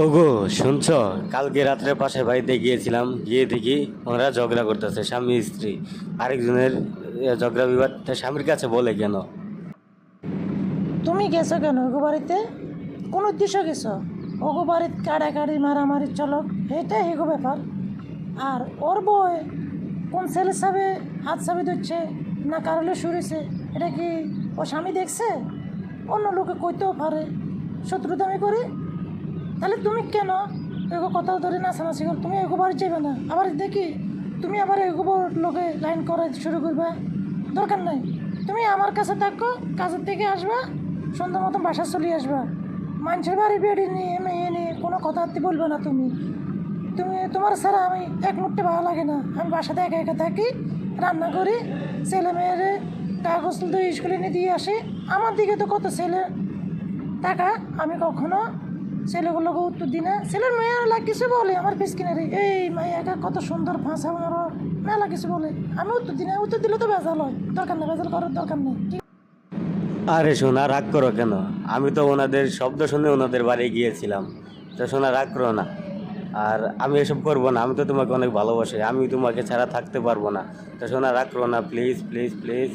ওগো, শুনছ? কালকে রাত্রে পাশের বাড়িতে গিয়েছিলাম, গিয়ে দেখি ওরা ঝগড়া করতেছে, স্বামী, স্ত্রী। আরেকজনের ঝগড়া বিবাদ স্বামীর কাছে বলে কেন? তুমি গেছো কেন ওগো বাড়িতে? কোন উদ্দেশ্য গেছো? ওগো বাড়িতে কাড়াকাড়ি, মারামারি চলক, এটাই হেগো ব্যাপার। আর ওর বই কোন ছেলের সাবে হাত সাবে দিচ্ছে না কারলে শুরেছে এটা কি ও স্বামী দেখছে? অন্য লোকে কইতেও পারে। শত্রুতামি করে তাহলে তুমি কেন এগো কথা ধরে নাচানাচি কর তুমি এগো বাড়ি যাবে না। আবার দেখি, তুমি আবার এগো লোকে লাইন করা শুরু করবা। দরকার নাই। তুমি আমার কাছে থাকো, কাজের থেকে আসবা সন্ধ্যা মতন বাসা চলে আসবা। মানুষের বাড়ি বেড়ি নিয়ে, মেয়ে নিয়ে কোনো কথাবার্তি বলবে না তুমি। তুমি, তোমার ছাড়া আমি এক মুহূর্তে ভালো লাগে না। আমি বাসাতে একা একা থাকি, রান্না করি, ছেলে মেয়েরে কাগজ তুলতে স্কুলে নিয়ে দিয়ে আসি। আমার দিকে তো কত ছেলে টাকা আমি কখনো ছেলেগুলোকে উত্তর দিই না। ছেলের মেয়েরা কিছু বলে? আমার পিস কিনারে এই মাইয়াটা কত সুন্দর ফাঁসা মারো মেলা কিছু বলে? আমি উত্তর দিই না। উত্তর দিলে তো বেজাল হয়। দরকার নেই বেজাল করার দরকার নেই। আরে সোনা, রাগ করো কেন? আমি তো ওনাদের শব্দ শুনে ওনাদের বাড়ি গিয়েছিলাম। তো সোনা, রাগ করো না। আর আমি এসব করব না। আমি তো তোমাকে অনেক ভালোবাসি। আমি তোমাকে ছাড়া থাকতে পারব না। তো সোনা, রাগ করো না। Please please please.